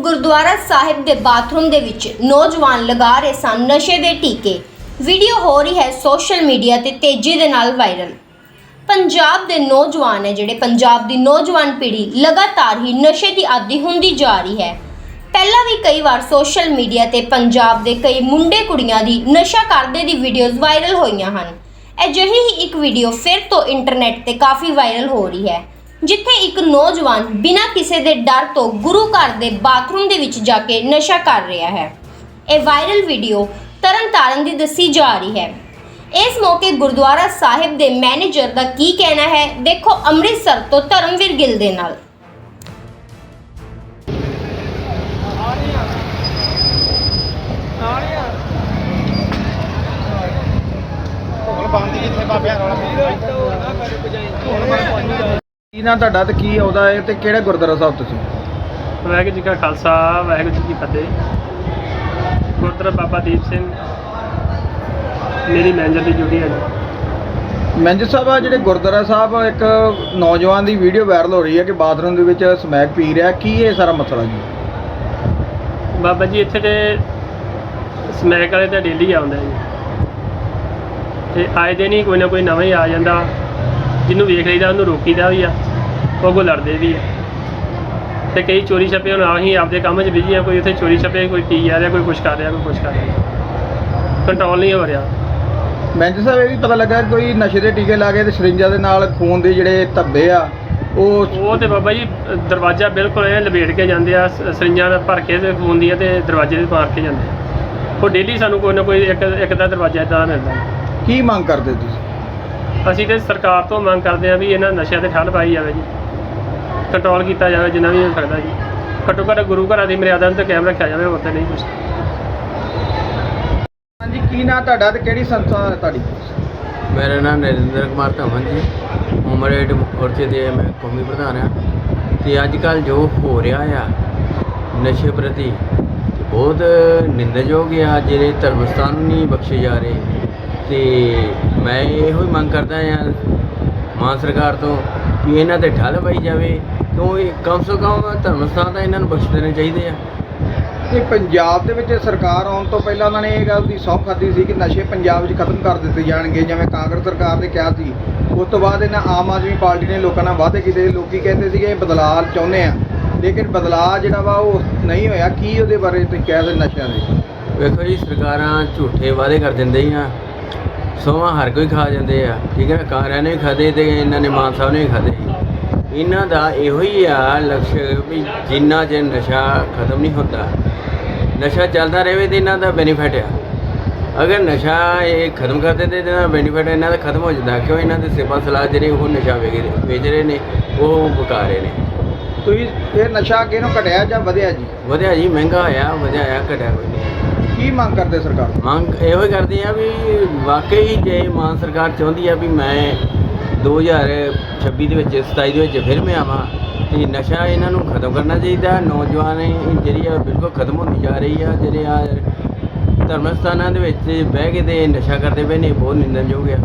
ਗੁਰਦੁਆਰਾ ਸਾਹਿਬ ਦੇ ਬਾਥਰੂਮ ਦੇ ਵਿੱਚ ਨੌਜਵਾਨ ਲਗਾ ਰਹੇ ਸਨ ਨਸ਼ੇ ਦੇ ਟੀਕੇ। ਵੀਡੀਓ ਹੋ ਰਹੀ ਹੈ ਸੋਸ਼ਲ ਮੀਡੀਆ ਤੇ ਤੇਜ਼ੀ ਦੇ ਨਾਲ ਵਾਇਰਲ। ਪੰਜਾਬ ਦੇ ਨੌਜਵਾਨ ਹੈ ਜਿਹੜੇ ਪੰਜਾਬ ਦੀ ਨੌਜਵਾਨ ਪੀੜ੍ਹੀ ਲਗਾਤਾਰ ਹੀ ਨਸ਼ੇ ਦੀ ਆਦੀ ਹੁੰਦੀ ਜਾ ਰਹੀ ਹੈ। ਪਹਿਲਾਂ ਵੀ ਕਈ ਵਾਰ ਸੋਸ਼ਲ ਮੀਡੀਆ ਤੇ ਪੰਜਾਬ ਦੇ ਕਈ ਮੁੰਡੇ ਕੁੜੀਆਂ ਦੀ ਨਸ਼ਾ ਕਰਦੇ ਦੀ ਵੀਡੀਓਜ਼ ਵਾਇਰਲ ਹੋਈਆਂ ਹਨ। ਅਜਿਹੀ ਹੀ ਇੱਕ ਵੀਡੀਓ ਫਿਰ ਤੋਂ ਇੰਟਰਨੈਟ ਤੇ ਕਾਫੀ ਵਾਇਰਲ ਹੋ ਰਹੀ ਹੈ। ਜਿੱਥੇ ਇੱਕ ਨੌਜਵਾਨ ਬਿਨਾਂ ਕਿਸੇ ਦੇ ਡਰ ਤੋਂ ਗੁਰੂ ਘਰ ਦੇ ਬਾਥਰੂਮ ਦੇ ਵਿੱਚ ਜਾ ਕੇ ਨਸ਼ਾ ਕਰ ਰਿਹਾ ਹੈ। ਇਹ ਵਾਇਰਲ ਵੀਡੀਓ ਤਰਨਤਾਰਨ ਦੀ ਦੱਸੀ ਜਾ ਰਹੀ ਹੈ। ਇਸ ਮੌਕੇ ਗੁਰਦੁਆਰਾ ਸਾਹਿਬ ਦੇ ਮੈਨੇਜਰ ਦਾ ਕੀ ਕਹਿਣਾ ਹੈ ਦੇਖੋ ਅੰਮ੍ਰਿਤਸਰ ਤੋਂ ਧਰਮਵੀਰ ਗਿੱਲ ਦੇ ਨਾਲ। ਹੁਣ ਬੰਦ ਜਿੱਥੇ ਬਾਬਿਆਂ ਰੌਲਾ ਕੀ ਨਾਂ ਤੁਹਾਡਾ ਤੇ ਕੀ ਆਉਂਦਾ ਹੈ ਤੇ ਕਿਹੜੇ ਗੁਰਦੁਆਰਾ ਸਾਹਿਬ ਤੁਸੀਂ? ਵਾਹਿਗੁਰੂ ਜੀ ਕਾ ਖਾਲਸਾ ਵਾਹਿਗੁਰੂ ਜੀ ਕੀ ਫਤਿਹ। ਗੁਰਦੁਆਰਾ ਬਾਬਾ ਦੀਪ ਸਿੰਘ ਮੇਰੀ ਮੈਨੇਜਰ ਦੀ ਡਿਊਟੀ ਹੈ ਜੀ। ਮੈਨੇਜਰ ਸਾਹਿਬ ਆ ਜਿਹੜੇ ਗੁਰਦੁਆਰਾ ਸਾਹਿਬ ਇੱਕ ਨੌਜਵਾਨ ਦੀ ਵੀਡੀਓ ਵਾਇਰਲ ਹੋ ਰਹੀ ਹੈ ਕਿ ਬਾਥਰੂਮ ਦੇ ਵਿੱਚ ਸਮੈਕ ਪੀ ਰਿਹਾ। ਕੀ ਇਹ ਸਾਰਾ ਮਸਲਾ ਜੀ? ਬਾਬਾ ਜੀ ਇੱਥੇ ਤੇ ਸਮੈਕ ਵਾਲੇ ਤਾਂ ਡੇਲੀ ਆਉਂਦੇ ਜੀ। ਤੇ ਆਏ ਦਿਨ ਹੀ ਕੋਈ ਨਾ ਕੋਈ ਨਵਾਂ ਹੀ ਆ ਜਾਂਦਾ। ਜਿਹਨੂੰ ਵੇਖ ਲਈਦਾ ਉਹਨੂੰ ਰੋਕੀਦਾ ਵੀ ਆ ਉਹ ਕੋ ਲੜਦੇ ਵੀ ਆ। ਤੇ ਕਈ ਚੋਰੀ ਛੱਪੇ ਹੁਣ ਆਹੀ ਆਪਦੇ ਕੰਮ 'ਚ ਬਿਜ਼ੀ ਆ ਕੋਈ ਉੱਥੇ ਚੋਰੀ ਛੱਪੇ ਕੋਈ ਪੀ ਜਾ ਰਿਹਾ ਕੋਈ ਕੁਛ ਕਰ ਰਿਹਾ ਕੋਈ ਕੁਛ ਕਰ ਰਿਹਾ। ਕੰਟਰੋਲ ਨਹੀਂ ਹੋ ਰਿਹਾ। ਮੈਨੇਜਰ ਸਾਹਿਬ ਇਹ ਵੀ ਪਤਾ ਲੱਗਾ ਕੋਈ ਨਸ਼ੇ ਦੇ ਟੀਕੇ ਲਾ ਕੇ ਤੇ ਸਰਿੰਜਾਂ ਦੇ ਨਾਲ ਖੂਨ ਦੇ ਜਿਹੜੇ ਧੱਬੇ ਆ ਉਹ ਉਹ ਤੇ ਬਾਬਾ ਜੀ ਦਰਵਾਜ਼ਾ ਬਿਲਕੁਲ ਇਹ ਲਪੇਟ ਕੇ ਜਾਂਦੇ ਆ ਸ- ਸਰਿੰਜਾਂ ਦਾ ਭਰ ਕੇ ਤੇ ਖੂਨ ਦੀਆਂ ਤੇ ਦਰਵਾਜ਼ੇ ਤੇ ਮਾਰ ਕੇ ਜਾਂਦੇ ਆ। ਉਹ ਡੇਲੀ ਸਾਨੂੰ ਕੋਈ ਨਾ ਕੋਈ ਇੱਕ ਇੱਕ ਦਾ ਦਰਵਾਜ਼ਾ ਇਦਾਂ ਮਿਲਦਾ। ਕੀ ਮੰਗ ਕਰਦੇ ਤੁਸੀਂ? ਅਸੀਂ ਤੇ ਸਰਕਾਰ ਤੋਂ ਮੰਗ ਕਰਦੇ ਆ ਵੀ ਇਹਨਾਂ ਨਸ਼ਿਆਂ ਤੇ ਠੱਲ ਪਾਈ ਜਾਵੇ ਜੀ। ਕੰਟਰੋਲ ਕੀਤਾ ਜਾਵੇ ਜਿੰਨਾ ਵੀ ਹੋ ਸਕਦਾ ਜੀ। ਘੱਟੋ ਘੱਟ ਗੁਰੂ ਘਰਾਂ ਦੀ ਮਰਿਆਦਾ ਨੂੰ ਤੇ ਕਾਇਮ ਰੱਖਿਆ ਜਾਵੇ ਹੋਰ ਤੇ ਨਹੀਂ ਕੁਛ। ਹਾਂਜੀ ਕੀ ਨਾਂ ਤੁਹਾਡਾ ਤੇ ਕਿਹੜੀ ਸੰਸਥਾ ਹੈ ਤੁਹਾਡੀ? ਮੇਰਾ ਨਾਮ ਨਰਿੰਦਰ ਕੁਮਾਰ ਧਵਨ ਜੀ। ਉਮਰ ਏਡ ਮੋਰਚੇ ਦੇ ਮੈਂ ਕੌਮੀ ਪ੍ਰਧਾਨ ਆ ਤੇ ਅੱਜ ਕੱਲ ਜੋ ਹੋ ਰਿਹਾ ਆ ਨਸ਼ੇ ਪ੍ਰਤੀ ਬਹੁਤ ਨਿੰਦਣਯੋਗ ਆ ਜਿਹੜੇ ਧਰਮ ਸਥਾਨ ਨਹੀਂ ਬਖਸ਼ੇ ਜਾ ਰਹੇ। ਤੇ ਮੈਂ ਇਹੋ ਹੀ ਮੰਗ ਕਰਦਾ ਆ ਮਾਨ ਸਰਕਾਰ ਤੋਂ ਕਿ ਇਹਨਾਂ ਤੇ ਠੱਲ ਪਾਈ ਜਾਵੇ ਕਿਉਂ ਇਹ ਕਮ ਸੇ ਕਮ ਧਰਮ ਸਥਾਨ ਤਾਂ ਇਹਨਾਂ ਨੂੰ ਬਖਸ਼ ਦੇਣੇ ਚਾਹੀਦੇ ਆ। ਇਹ ਪੰਜਾਬ ਦੇ ਵਿੱਚ ਸਰਕਾਰ ਆਉਣ ਤੋਂ ਪਹਿਲਾਂ ਉਹਨਾਂ ਨੇ ਇਹ ਗੱਲ ਦੀ ਸੌਂ ਖਾਦੀ ਸੀ ਕਿ ਨਸ਼ੇ ਪੰਜਾਬ 'ਚ ਖਤਮ ਕਰ ਦਿੱਤੇ ਜਾਣਗੇ ਜਿਵੇਂ ਕਾਂਗਰਸ ਸਰਕਾਰ ਨੇ ਕਿਹਾ ਸੀ। ਉਸ ਤੋਂ ਬਾਅਦ ਇਹਨਾਂ ਆਮ ਆਦਮੀ ਪਾਰਟੀ ਨੇ ਲੋਕਾਂ ਨਾਲ ਵਾਅਦੇ ਕੀਤੇ ਲੋਕੀ ਕਹਿੰਦੇ ਸੀਗੇ ਇਹ ਬਦਲਾਅ ਚਾਹੁੰਦੇ ਆ। ਲੇਕਿਨ ਬਦਲਾਅ ਜਿਹੜਾ ਵਾ ਉਹ ਨਹੀਂ ਹੋਇਆ। ਕੀ ਉਹਦੇ ਬਾਰੇ ਤੁਸੀਂ ਕਹਿ ਸਕਦੇ ਨਸ਼ਿਆਂ ਦੇ? ਵੇਖੋ ਜੀ ਸਰਕਾਰਾਂ ਝੂਠੇ ਵਾਅਦੇ ਕਰ ਦਿੰਦੇ ਹੀ ਆ। ਸੋਹਾਂ ਹਰ ਕੋਈ ਖਾ ਜਾਂਦੇ ਆ। ਠੀਕ ਹੈ ਕਾਰਿਆਂ ਨੇ ਖਾਦੇ ਤੇ ਇਹਨਾਂ ਨੇ ਮਾਨ ਸਾਹਿਬ ਨੇ ਖਾਦੇ ਇਹਨਾਂ ਦਾ ਇਹੋ ਹੀ ਆ ਲਕਸ਼ ਵੀ ਜਿੰਨਾ ਚਿਰ ਨਸ਼ਾ ਖਤਮ ਨਹੀਂ ਹੁੰਦਾ ਨਸ਼ਾ ਚੱਲਦਾ ਰਹੇ ਤੇ ਇਹਨਾਂ ਦਾ ਬੈਨੀਫਿਟ ਆ। ਅਗਰ ਨਸ਼ਾ ਇਹ ਖਤਮ ਕਰ ਦਿੰਦੇ ਤੇ ਇਹਨਾਂ ਦਾ ਬੈਨੀਫਿਟ ਇਹਨਾਂ ਦਾ ਖਤਮ ਹੋ ਜਾਂਦਾ ਕਿਉਂ ਇਹਨਾਂ ਦੇ ਸੇਵਾ ਸਲਾਹ ਜਿਹੜੇ ਉਹ ਨਸ਼ਾ ਵੇਚ ਵੇਚ ਰਹੇ ਨੇ ਉਹ ਬਕਾ ਰਹੇ ਨੇ। ਤੁਸੀਂ ਇਹ ਨਸ਼ਾ ਅੱਗੇ ਨੂੰ ਘਟਿਆ ਜਾਂ ਵਧਿਆ ਜੀ? ਵਧਿਆ ਜੀ ਮਹਿੰਗਾ ਹੋਇਆ ਵਧਿਆ ਆ ਘਟਿਆ ਕੋਈ ਨਹੀਂ। ਕੀ ਮੰਗ ਕਰਦੇ ਸਰਕਾਰ? ਮੰਗ ਇਹੋ ਹੀ ਕਰਦੇ ਆ ਵੀ ਵਾਕਈ ਹੀ ਜੇ ਮਾਨ ਸਰਕਾਰ ਚਾਹੁੰਦੀ ਆ ਵੀ ਮੈਂ 2026 ਦੇ ਵਿੱਚ 27 ਦੇ ਵਿੱਚ ਫਿਰ ਮੈਂ ਆਵਾਂ, ਤੇ ਨਸ਼ਾ ਇਹਨਾਂ ਨੂੰ ਖਤਮ ਕਰਨਾ ਚਾਹੀਦਾ। ਨੌਜਵਾਨ ਜਿਹੜੀ ਆ, ਬਿਲਕੁਲ ਖਤਮ ਹੁੰਦੀ ਜਾ ਰਹੀ ਆ। ਜਿਹੜੇ ਆ ਧਰਮ ਸਥਾਨਾਂ ਦੇ ਵਿੱਚ ਬਹਿ ਕੇ ਤੇ ਨਸ਼ਾ ਕਰਦੇ ਪਏ ਨੇ, ਬਹੁਤ ਨਿੰਦਣਯੋਗ ਆ।